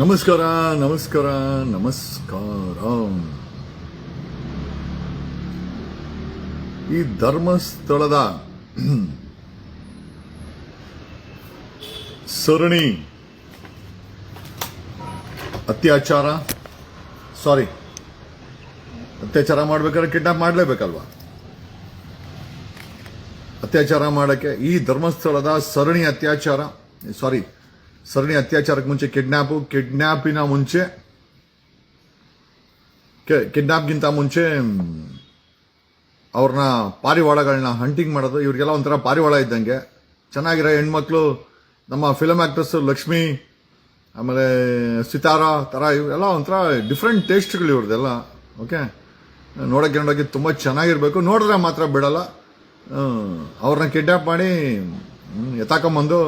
ನಮಸ್ಕಾರ ನಮಸ್ಕಾರ ನಮಸ್ಕಾರ. ಈ ಧರ್ಮಸ್ಥಳದ ಸರಣಿ ಅತ್ಯಾಚಾರ ಸಾರಿ ಅತ್ಯಾಚಾರ ಮಾಡ್ಬೇಕಾದ್ರೆ ಕಿಡ್ನಾಪ್ ಮಾಡಲೇಬೇಕಲ್ವಾ? ಅತ್ಯಾಚಾರ ಮಾಡಕ್ಕೆ ಈ ಧರ್ಮಸ್ಥಳದ ಸರಣಿ ಅತ್ಯಾಚಾರ ಸಾರಿ ಸರಣಿ ಅತ್ಯಾಚಾರಕ್ಕೆ ಮುಂಚೆ ಕಿಡ್ನ್ಯಾಪು ಕಿಡ್ನ್ಯಾಪಿನ ಮುಂಚೆ ಕಿಡ್ನಾಪ್ಗಿಂತ ಮುಂಚೆ ಅವ್ರನ್ನ ಪಾರಿವಾಳಗಳನ್ನ ಹಂಟಿಂಗ್ ಮಾಡೋದು ಇವ್ರಿಗೆಲ್ಲ ಒಂಥರ ಪಾರಿವಾಳ ಇದ್ದಂಗೆ. ಚೆನ್ನಾಗಿರೋ ಹೆಣ್ಮಕ್ಳು ನಮ್ಮ ಫಿಲಮ್ ಆಕ್ಟ್ರೆಸ್ ಲಕ್ಷ್ಮಿ ಆಮೇಲೆ ಸಿತಾರ ಥರ ಇವೆಲ್ಲ ಒಂಥರ ಡಿಫ್ರೆಂಟ್ ಟೇಸ್ಟ್ಗಳು ಇವ್ರದ್ದೆಲ್ಲ. ಓಕೆ ನೋಡೋಕೆ ನೋಡೋಕೆ ತುಂಬ ಚೆನ್ನಾಗಿರಬೇಕು. ನೋಡಿದ್ರೆ ಮಾತ್ರ ಬಿಡಲ್ಲ. ಅವ್ರನ್ನ ಕಿಡ್ನಾಪ್ ಮಾಡಿ ಎತ್ತಾಕೊಂಬಂದು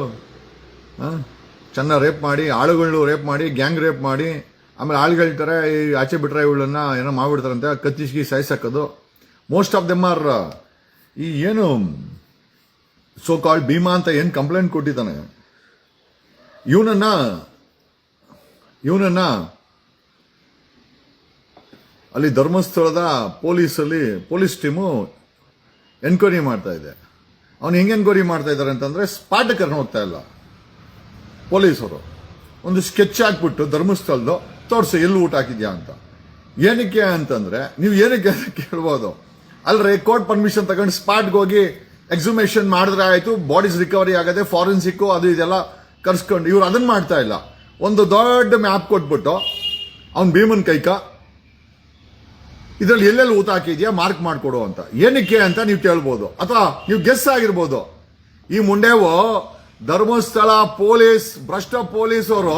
ಆ, ಚೆನ್ನಾಗಿ ರೇಪ್ ಮಾಡಿ, ಆಳುಗಳು ರೇಪ್ ಮಾಡಿ, ಗ್ಯಾಂಗ್ ರೇಪ್ ಮಾಡಿ, ಆಮೇಲೆ ಆಳುಗಳು ಹೇಳ್ತಾರೆ ಈ ಆಚೆ ಬಿಟ್ರೆ ಇವಳನ್ನ ಏನೋ ಮಾಡಿಬಿಡ್ತಾರಂತೆ ಕತ್ತಿಸ್ಗಿ ಸಾಯಿಸಾಕೋದು. ಮೋಸ್ಟ್ ಆಫ್ ದೆಮ್ ಆರ್ ಈ ಏನು ಸೋ ಕಾಲ್ಡ್ ಭೀಮಾ ಅಂತ ಏನು ಕಂಪ್ಲೇಂಟ್ ಕೊಟ್ಟಿದ್ದಾನೆ? ಇವನನ್ನ ಇವನನ್ನ ಅಲ್ಲಿ ಧರ್ಮಸ್ಥಳದ ಪೊಲೀಸಲ್ಲಿ, ಪೊಲೀಸ್ ಟೀಮು ಎನ್ಕ್ವೈರಿ ಮಾಡ್ತಾ ಇದೆ. ಅವ್ನು ಹೆಂಗೆ ಎನ್ಕ್ವೈರಿ ಮಾಡ್ತಾ ಇದ್ದಾರೆ ಅಂತಂದ್ರೆ ಸ್ಪಾಟ್ ಕರ್ಕೊಂಡು ಹೋಗ್ತಾ ಇಲ್ಲ. ಪೊಲೀಸರು. ಒಂದು ಸ್ಕೆಚ್ ಹಾಕ್ಬಿಟ್ಟು ಧರ್ಮಸ್ಥಳದ್ದು, ತೋರಿಸಿ, ಎಲ್ಲಿ ಊಟ ಹಾಕಿದ್ಯಾ ಅಂತ. ಏನಕ್ಕೆ ಅಂತಂದ್ರೆ, ನೀವು ಏನಕ್ಕೆ ಅಂತ ಕೇಳ್ಬೋದು. ಅಲ್ರಿ ಕೋರ್ಟ್ ಪರ್ಮಿಷನ್ ತಗೊಂಡು ಸ್ಪಾಟ್ಗೆ ಹೋಗಿ ಎಕ್ಸುಮೇಷನ್ ಮಾಡಿದ್ರೆ ಆಯಿತು ಬಾಡೀಸ್ ರಿಕವರಿ ಆಗದೆ ಫಾರೆನ್ಸಿಕ್ ಅದು ಇದೆಲ್ಲ ಕರ್ಸ್ಕೊಂಡು, ಇವ್ರು ಅದನ್ನ ಮಾಡ್ತಾ ಇಲ್ಲ. ಒಂದು ದೊಡ್ಡ ಮ್ಯಾಪ್ ಕೊಟ್ಬಿಟ್ಟು, ಅವ್ನ್ ಭೀಮನ್ ಕೈಕ, ಇದ್ರಲ್ಲಿ ಎಲ್ಲೆಲ್ಲಿ ಊತ ಹಾಕಿದ್ಯಾ ಮಾರ್ಕ್ ಮಾಡಿಕೊಡು ಅಂತ. ಏನಕ್ಕೆ ಅಂತ ನೀವು ಕೇಳ್ಬೋದು. ಅಥವಾ ನೀವು ಗೆಸ್ ಆಗಿರ್ಬೋದು. ಈ ಮುಂಡೆವು ಧರ್ಮಸ್ಥಳ ಪೊಲೀಸ್, ಭ್ರಷ್ಟ ಪೊಲೀಸ್ ಅವರು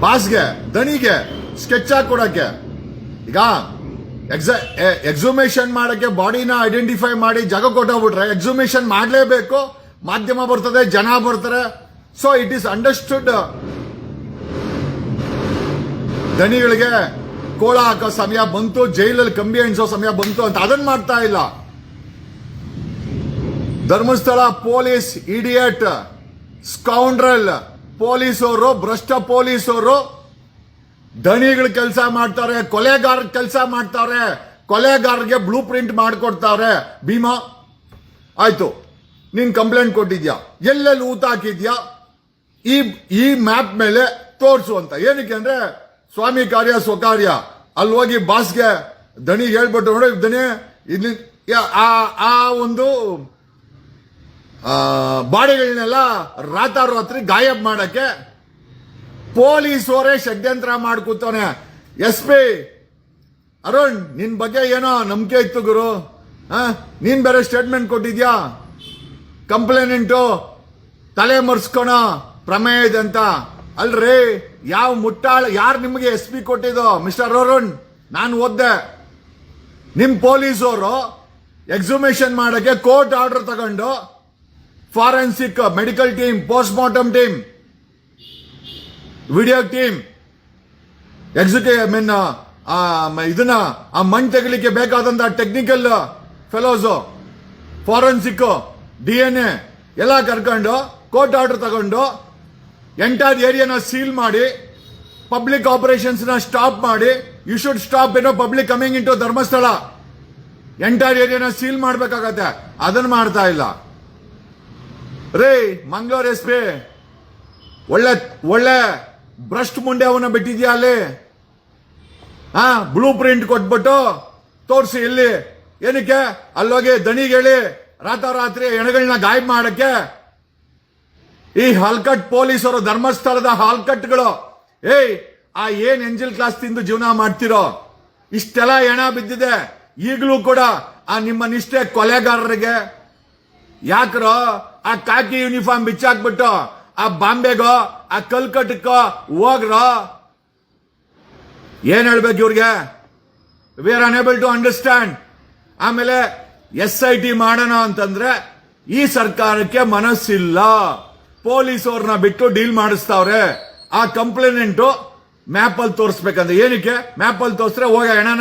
ಬಾಸ್ಗೆ ದಣಿಗೆ ಸ್ಕೆಚ್ ಹಾಕೊಡಕ್ಕೆ ಈಗ ಎಕ್ಸಾ ಎಕ್ಸುಮೇಷನ್ ಮಾಡಕ್ಕೆ ಬಾಡಿನ ಐಡೆಂಟಿಫೈ ಮಾಡಿ ಜಾಗ ಕೊಟ್ಟೋಗ್ಬಿಟ್ರೆ ಎಕ್ಸುಮೇಷನ್ ಮಾಡಲೇಬೇಕು. ಮಾಧ್ಯಮ ಬರ್ತದೆ, ಜನ ಬರ್ತಾರೆ. ಸೊ ಇಟ್ ಈಸ್ ಅಂಡರ್ಸ್ಟುಡ್ ದಣಿಗಳಿಗೆ ಕೋಳ ಹಾಕೋ ಸಮಯ ಬಂತು, ಜೈಲಲ್ಲಿ ಕಂಬಿ ಎಣಿಸೋ ಸಮಯ ಬಂತು ಅಂತ ಅದನ್ನ ಮಾಡ್ತಾ ಇಲ್ಲ. ಧರ್ಮಸ್ಥಳ ಪೊಲೀಸ್ ಇಡಿಯಟ್, ಸ್ಕೌಂಡ್ರಲ್ ಪೊಲೀಸವರು ಭ್ರಷ್ಟ ಪೊಲೀಸವರು ದಣಿಗಳ ಕೆಲಸ ಮಾಡ್ತಾರೆ, ಕೊಲೆಗಾರ ಕೆಲಸ ಮಾಡ್ತಾರೆ, ಕೊಲೆಗಾರರಿಗೆ ಬ್ಲೂ ಪ್ರಿಂಟ್ ಮಾಡಿಕೊಡ್ತಾರೆ. ಭೀಮಾ, ಆಯ್ತು. ನೀನ್ ಕಂಪ್ಲೇಂಟ್ ಕೊಟ್ಟಿದ್ಯಾ? ಎಲ್ಲೆಲ್ಲಿ ಊತ ಹಾಕಿದ್ಯಾ? ಈ ಈ ಮ್ಯಾಪ್ ಮೇಲೆ ತೋರಿಸು ಅಂತ. ಏನಕ್ಕೆ ಅಂದ್ರೆ, ಸ್ವಾಮಿ ಕಾರ್ಯ ಸ್ವಕಾರ್ಯ. ಅಲ್ಲಿ ಹೋಗಿ ಬಾಸ್ಗೆ ದಣಿ ಹೇಳ್ಬಿಟ್ಟು ನೋಡಿ ದಣಿ ಇಲ್ಲಿ ಆ ಒಂದು ಬಾಡಿಗಳನ್ನೆಲ್ಲ ರಾತ್ರಿ ಗಾಯಬ್ ಮಾಡಕ್ಕೆ ಪೊಲೀಸೋರೇ ಷಡ್ಯಂತ್ರ ಮಾಡ್ಕೂತಾನೆ ಎಸ್ ಪಿ, ಅರುಣ್, ನಿನ್ ಬಗ್ಗೆ ಏನೋ ನಂಬಿಕೆ ಇತ್ತು ಗುರು? ನೀನ್ ಬೇರೆ ಸ್ಟೇಟ್ಮೆಂಟ್ ಕೊಟ್ಟಿದ್ಯಾ? ಕಂಪ್ಲೇನೆಂಟು ತಲೆ ಮರ್ಸ್ಕೊಣ, ಪ್ರಮೇಯ ಇದೆ ಅಂತ. ಅಲ್ರಿ, ಯಾವ ಮುಟ್ಟಾಳ, ಯಾರು ನಿಮಗೆ ಎಸ್ ಪಿ ಕೊಟ್ಟಿದ್ದು? ಮಿಸ್ಟರ್ ಅರುಣ್, ನಾನು ಓದ್ದೆ. ನಿಮ್ ಪೊಲೀಸರು ಎಕ್ಸುಮೇಷನ್ ಮಾಡಕ್ಕೆ ಕೋರ್ಟ್ ಆರ್ಡರ್ ತಗೊಂಡು forensic medical team post mortem team, video team ಎಕ್ಸಿಕ್ಯೂ I mean ಇದನ್ನ, ಆ ಮಣ್ಣು ತೆಗಿಲಿಕ್ಕೆ ಬೇಕಾದಂತ technical fellows forensic D N A ಎಲ್ಲ ಕರ್ಕೊಂಡು ಕೋರ್ಟ್ ಆರ್ಡರ್ ತಗೊಂಡು ಎಂಟೈರ್ ಏರಿಯಾನ ಸೀಲ್ ಮಾಡಿ ಪಬ್ಲಿಕ್ ಆಪರೇಷನ್ಸ್ನ ಸ್ಟಾಪ್ ಮಾಡಿ ಯು ಶುಡ್ ಸ್ಟಾಪ್ ಏನೋ public coming into Dharmasthala. Entire ಏರಿಯಾನ seal ಮಾಡಬೇಕಾಗತ್ತೆ. ಅದನ್ನ ಮಾಡ್ತಾ ಇಲ್ಲ. ರೇ ಮಂಗಳೂರು ಎಸ್ ಪಿ ಒಳ್ಳೆ ಒಳ್ಳೆ ಭ್ರಷ್ಟ್ ಮುಂಡೆ ಅವನ್ನ ಬಿಟ್ಟಿದ್ಯಾ ಅಲ್ಲಿ? ಹಾ ಬ್ಲೂ ಪ್ರಿಂಟ್ ಕೊಟ್ಬಿಟ್ಟು ತೋರಿಸಿ ಇಲ್ಲಿ. ಏನಕ್ಕೆ? ಅಲ್ಲೋಗಿ ದಣಿಗೇಳಿ ಹೇಳಿ ಎಣಗಳನ್ನ ಹೆಣಗಳನ್ನ ಗಾಯಬ್ ಮಾಡಕ್ಕೆ. ಈ ಹಾಲ್ಕಟ್ ಪೊಲೀಸರು ಧರ್ಮಸ್ಥಳದ ಹಾಲ್ಕಟ್ಗಳು. ಏಯ್, ಆ ಏನ್ ಎಂಜಿಲ್ ಕ್ಲಾಸ್ ತಿಂದು ಜೀವನ ಮಾಡ್ತಿರೋ? ಇಷ್ಟೆಲ್ಲ ಹೆಣ ಬಿದ್ದಿದೆ. ಈಗಲೂ ಕೂಡ ಆ ನಿಮ್ಮ ನಿಷ್ಠೆ ಕೊಲೆಗಾರರಿಗೆ. ಯಾಕ್ರೋ ಆ ಕಾಕಿ ಯೂನಿಫಾರ್ಮ್ ಬಿಚ್ಚಾಕ್ಬಿಟ್ಟು, ಆ ಬಾಂಬೆಗೋ, ಆ ಕಲ್ಕಟ್ಟಕ್ಕೋ ಹೋಗ್ರೋ. ಏನ್ ಹೇಳ್ಬೇಕು ಇವ್ರಿಗೆ? We are unable to understand ಆಮೇಲೆ ಎಸ್ ಐ ಟಿ ಮಾಡೋಣ ಅಂತಂದ್ರೆ, ಈ ಸರ್ಕಾರಕ್ಕೆ ಮನಸ್ಸಿಲ್ಲ. ಪೊಲೀಸ್ ಅವ್ರನ್ನ ಬಿಟ್ಟು ಡೀಲ್ ಮಾಡಿಸ್ತಾವ್ರೆ. ಆ ಕಂಪ್ಲೇನೆಂಟು ಮ್ಯಾಪ್ ಅಲ್ಲಿ ತೋರಿಸ್ಬೇಕಂದ್ರೆ, ಏನಕ್ಕೆ? ಮ್ಯಾಪ್ ಅಲ್ಲಿ ತೋರಿಸ್ರೆ ಹೋಗ ಹೆಣನ,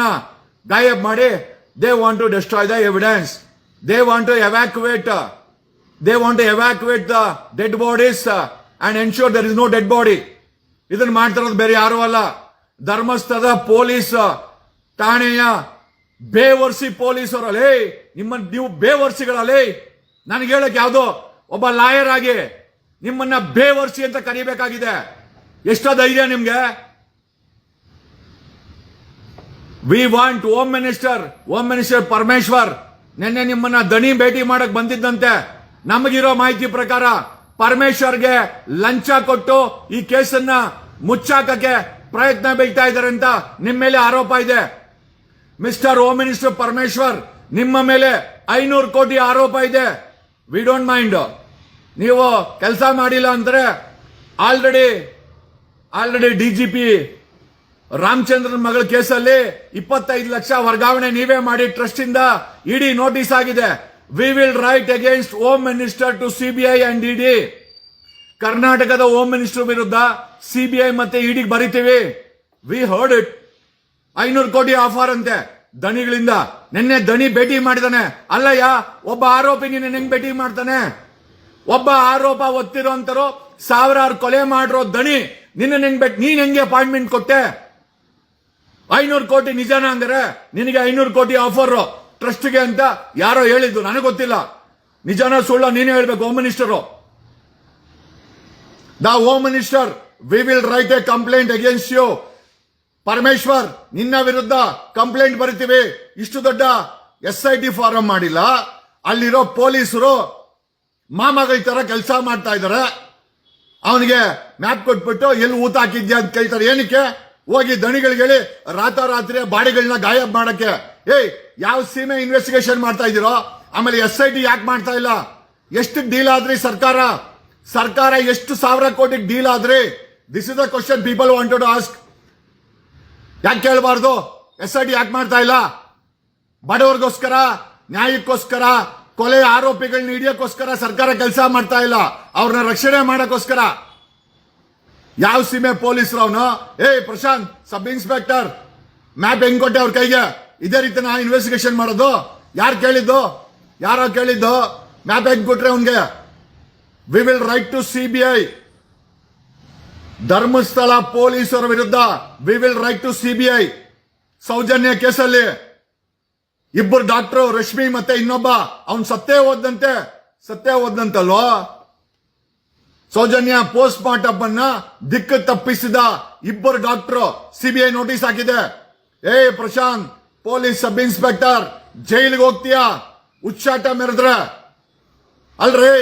ಗಾಯಬ್ ಮಾಡಿ they want to destroy the evidence they want to evacuate they want to evacuate the dead bodies and ensure there is no dead body ಇದನ್ನ ಮಾಡ್ತಿರೋದು ಬೇರೆ ಯಾರು ಅಲ್ಲ. ಧರ್ಮಸ್ಥಳದ ಪೊಲೀಸ್ ಠಾಣೆಯ ಬೇವರ್ಸಿ ಪೊಲೀಸರಲ್ಲೇ. ನಿಮ್ಮ ನೀವು ಬೇವರ್ಸಿಗಳಲ್ಲೇ. ನನಗೆ ಹೇಳಕ್ ಯಾವ್ದೋ ಒಬ್ಬ ಲಾಯರ್ ಆಗಿ ನಿಮ್ಮನ್ನ ಬೇವರ್ಸಿ ಅಂತ ಕರಿಬೇಕಾಗಿದೆ. ಎಷ್ಟೋ ಧೈರ್ಯ ನಿಮ್ಗೆ. We want home minister home minister Parameshwar ನಿನ್ನೆ ನಿಮ್ಮನ್ನ ದಣಿ ಭೇಟಿ ಮಾಡಕ್ ಬಂದಿದ್ದಂತೆ. ನಮಗಿರೋ ಮಾಹಿತಿ ಪ್ರಕಾರ ಪರಮೇಶ್ವರ್ಗೆ ಲಂಚ ಕೊಟ್ಟು ಈ ಕೇಸನ್ನ ಮುಚ್ಚಾಕಕ್ಕೆ ಪ್ರಯತ್ನ ಬೀಳ್ತಾ ಇದ್ದಾರೆ ಅಂತ ನಿಮ್ಮ ಮೇಲೆ ಆರೋಪ ಇದೆ. ಮಿಸ್ಟರ್ ಹೋಮ್ ಮಿನಿಸ್ಟರ್ ಪರಮೇಶ್ವರ್, ನಿಮ್ಮ ಮೇಲೆ ಐನೂರು ಕೋಟಿ ಆರೋಪ ಇದೆ. ವಿ ಡೋಂಟ್ ಮೈಂಡ್ ನೀವು ಕೆಲಸ ಮಾಡಿಲ್ಲ ಅಂದ್ರೆ already already D G P Ramachandran ಮಗಳ ಕೇಸಲ್ಲಿ ಇಪ್ಪತ್ತೈದು ಲಕ್ಷ ವರ್ಗಾವಣೆ ನೀವೇ ಮಾಡಿ ಟ್ರಸ್ಟ್ ಇಂದ ಇಡಿ ನೋಟಿಸ್ ಆಗಿದೆ. We will write against home minister to CBI and ED ಕರ್ನಾಟಕದ ಹೋಮ್ ಮಿನಿಸ್ಟರ್ ವಿರುದ್ಧ ಸಿಬಿಐ ಮತ್ತೆ ಇಡಿಗೆ ಬರಿತೀವಿ. ವಿ ಹರ್ಡ್ ಇಟ್ ಐನೂರು ಕೋಟಿ ಆಫರ್ ಅಂತೆ ದಣಿಗಳಿಂದ. ನಿನ್ನೆ ದಣಿ ಭೇಟಿ ಮಾಡಿದಾನೆ. ಅಲ್ಲಯ್ಯ, ಒಬ್ಬ ಆರೋಪಿ ನಿನ್ನೆ ಹೆಂಗ್ ಭೇಟಿ ಮಾಡ್ತಾನೆ. ಒಬ್ಬ ಆರೋಪ ಒತ್ತಿರೋ ಅಂತರೋ ಸಾವಿರಾರು ಕೊಲೆ ಮಾಡಿರೋ ದಣಿ ನಿನ್ನೆ ಹೆಂಗ್ ಭೇಟಿ ನೀನ್ ಹೆಂಗೆ ಅಪಾಯಿಂಟ್ಮೆಂಟ್ ಕೊಟ್ಟೆ? ಐನೂರು ಕೋಟಿ ನಿಜಾನ ಅಂದ್ರೆ ನಿನಗೆ ಐನೂರು ಕೋಟಿ ಆಫರ್ ಟ್ರಸ್ಟ್ಗೆ ಅಂತ ಯಾರೋ ಹೇಳಿದ್ದು, ನನಗೆ ಗೊತ್ತಿಲ್ಲ. ನಿಜಾನ ಸುಳ್ಳ ನೀನೇ ಹೇಳ್ಬೇಕು home minister the home minister we will write a complaint against you Parameshwar, ನಿನ್ನ ವಿರುದ್ಧ ಕಂಪ್ಲೇಂಟ್ ಬರಿತೀವಿ. ಇಷ್ಟು ದೊಡ್ಡ ಎಸ್ ಐ ಟಿ ಫಾರಂ ಮಾಡಿಲ್ಲ. ಅಲ್ಲಿರೋ ಪೊಲೀಸರು ಮಾಮಗಳ ತರ ಕೆಲಸ ಮಾಡ್ತಾ ಇದ್ದಾರೆ ಅವನಿಗೆ ಮ್ಯಾಪ್ ಕೊಟ್ಬಿಟ್ಟು, ಎಲ್ಲಿ ಊತ ಹಾಕಿದ್ಯಾ ಅಂತ ಕೇಳ್ತಾರೆ. ಏನಕ್ಕೆ? ಹೋಗಿ ದಣಿಗಳಿಗೆ ಹೇಳಿ ರಾತಾರಾತ್ರಿ ಬಾಡಿಗಳನ್ನ ಗಾಯಬ್ ಮಾಡಕ್ಕೆ. ಏಯ್, ಯಾವ ಸೀಮೆ ಇನ್ವೆಸ್ಟಿಗೇಷನ್ ಮಾಡ್ತಾ ಇದ್ದೀರೋ? ಆಮೇಲೆ ಎಸ್ ಐ ಟಿ ಯಾಕೆ ಮಾಡ್ತಾ ಇಲ್ಲ? ಎಷ್ಟು ಡೀಲ್ ಆದ್ರಿ ಸರ್ಕಾರ? ಸರ್ಕಾರ ಎಷ್ಟು ಸಾವಿರ ಕೋಟಿ ಡೀಲ್ ಆದ್ರಿ? This is the question people wanted ask ಯಾಕೆ ಕೇಳಬಾರ್ದು? ಎಸ್ ಐ ಟಿ ಯಾಕೆ ಮಾಡ್ತಾ ಇಲ್ಲ? ಬಡವರಿಗೋಸ್ಕರ, ನ್ಯಾಯಕ್ಕೋಸ್ಕರ, ಕೊಲೆ ಆರೋಪಿಗಳನ್ನ ಹಿಡಿಯೋಕ್ಕೋಸ್ಕರ ಸರ್ಕಾರ ಕೆಲಸ ಮಾಡ್ತಾ ಇಲ್ಲ. ಅವ್ರನ್ನ ರಕ್ಷಣೆ ಮಾಡೋಕ್ಕೋಸ್ಕರ. ಯಾವ ಸೀಮೆ ಪೊಲೀಸರು ಅವನು? ಏಯ್, ಪ್ರಶಾಂತ್, ಸಬ್ ಇನ್ಸ್ಪೆಕ್ಟರ್. ಮ್ಯಾಪ್ ಹೆಂಗ್ ಕೊಟ್ಟೆ ಅವ್ರ ಕೈಗೆ? ಇದೇ ರೀತಿ ನಾನು ಇನ್ವೆಸ್ಟಿಗೇಷನ್ ಮಾಡೋದು. ಯಾರು ಕೇಳಿದ್ದು? ಯಾರೋ ಕೇಳಿದ್ದು? ಮ್ಯಾಪ್ ಹೆಂಗ್ ಕೊಟ್ರೆ ಅವನ್ಗೆ. We will write to CBI Dharmasthala ಪೊಲೀಸರ ವಿರುದ್ಧ we will write to CBI Soujanya ಕೇಸಲ್ಲಿ ಇಬ್ಬರು ಡಾಕ್ಟರ್ ರಶ್ಮಿ ಮತ್ತೆ ಇನ್ನೊಬ್ಬ, ಅವನ್ ಸತ್ತೇ ಹೋದಂತೆ ಸತ್ತೇ ಹೋದಂತಲ್ವೋ ಸೌಜನ್ಯ ಪೋಸ್ಟ್ ಮಾರ್ಟಮ್ ಅನ್ನ ದಿಕ್ಕು ತಪ್ಪಿಸಿದ ಇಬ್ಬರು ಡಾಕ್ಟರ್ ಸಿಬಿಐ ನೋಟಿಸ್ ಹಾಕಿದೆ. ಏ ಪ್ರಶಾಂತ್ ಪೊಲೀಸ್ ಸಬ್ ಇನ್ಸ್ಪೆಕ್ಟರ್ ಜೈಲಿಗೆ ಹೋಗ್ತೀಯಾ? ಉಚ್ಚಾಟ ಮೆರೆದ್ರ. ಅಲ್ರಿ,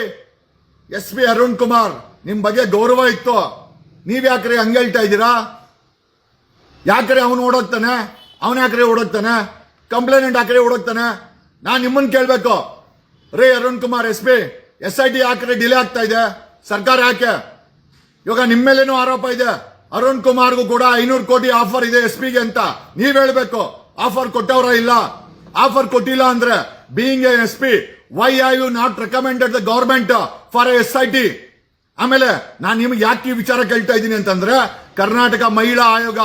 ಎಸ್ ಪಿ ಅರುಣ್ ಕುಮಾರ್, ನಿಮ್ ಬಗ್ಗೆ ಗೌರವ ಇತ್ತು. ನೀವ್ ಯಾಕ್ರಿ ಹಂಗ ಹೇಳ್ತಾ ಇದ್ದೀರಾ? ಯಾಕ್ರೆ ಅವನು ಓಡೋಗ್ತಾನೆ? ಅವನ ಯಾಕ್ರೆ ಓಡೋಗ್ತಾನೆ? ಕಂಪ್ಲೇಂಟ್ ಯಾಕ್ರೆ ಓಡೋಗ್ತಾನೆ? ನಾನ್ ನಿಮ್ಮನ್ನ ಕೇಳ್ಬೇಕು. ರೇ, Arun Kumar, S P, S I T ಯಾಕ್ರೆ delay ಆಗ್ತಾ ಇದೆ? ಸರ್ಕಾರ ಯಾಕೆ? ಇವಾಗ ನಿಮ್ಮ ಮೇಲೇನೂ ಆರೋಪ ಇದೆ. ಅರುಣ್ ಕುಮಾರ್ಗೂ ಕೂಡ ಐನೂರು ಕೋಟಿ ಆಫರ್ ಇದೆ ಎಸ್ ಪಿಗೆ ಅಂತ. ನೀವ್ ಹೇಳ್ಬೇಕು. ಆಫರ್ ಕೊಟ್ಟವರ ಇಲ್ಲ. ಆಫರ್ ಕೊಟ್ಟಿಲ್ಲ ಅಂದ್ರೆ being a S P why are you not recommended the government for S I T ಆಮೇಲೆ ನಾನು ನಿಮ್ಗೆ ಯಾಕೆ ಈ ವಿಚಾರ ಕೇಳ್ತಾ ಇದ್ದೀನಿ ಅಂತಂದ್ರೆ ಕರ್ನಾಟಕ ಮಹಿಳಾ ಆಯೋಗ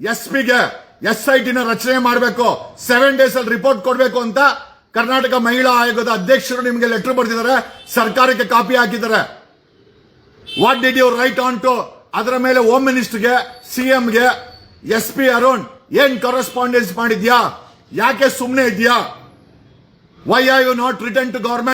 ಎಸ್ ಪಿಗೆ ಎಸ್ ಐ ಟಿನ ರಚನೆ ಮಾಡಬೇಕು ಸೆವೆನ್ ಡೇಸ್ ಅಲ್ಲಿ ರಿಪೋರ್ಟ್ ಕೊಡಬೇಕು ಅಂತ ಕರ್ನಾಟಕ ಮಹಿಳಾ ಆಯೋಗದ ಅಧ್ಯಕ್ಷರು ನಿಮಗೆ ಲೆಟರ್ ಬರ್ತಿದ್ದಾರೆ ಸರ್ಕಾರಕ್ಕೆ ಕಾಪಿ ಹಾಕಿದ್ದಾರೆ. What did you write on to ಅದರ ಮೇಲೆ ಹೋಮ್ ಮಿನಿಸ್ಟರ್ಗೆ ಸಿಎಂಗೆ ಎಸ್ ಪಿ ಅರುಣ್ ಏನ್ ಕರೆಸ್ಪಾಂಡೆನ್ಸ್ ಮಾಡಿದ್ಯಾ ಯಾಕೆ ಸುಮ್ಮನೆ ಇದೆಯಾ why are you not return to government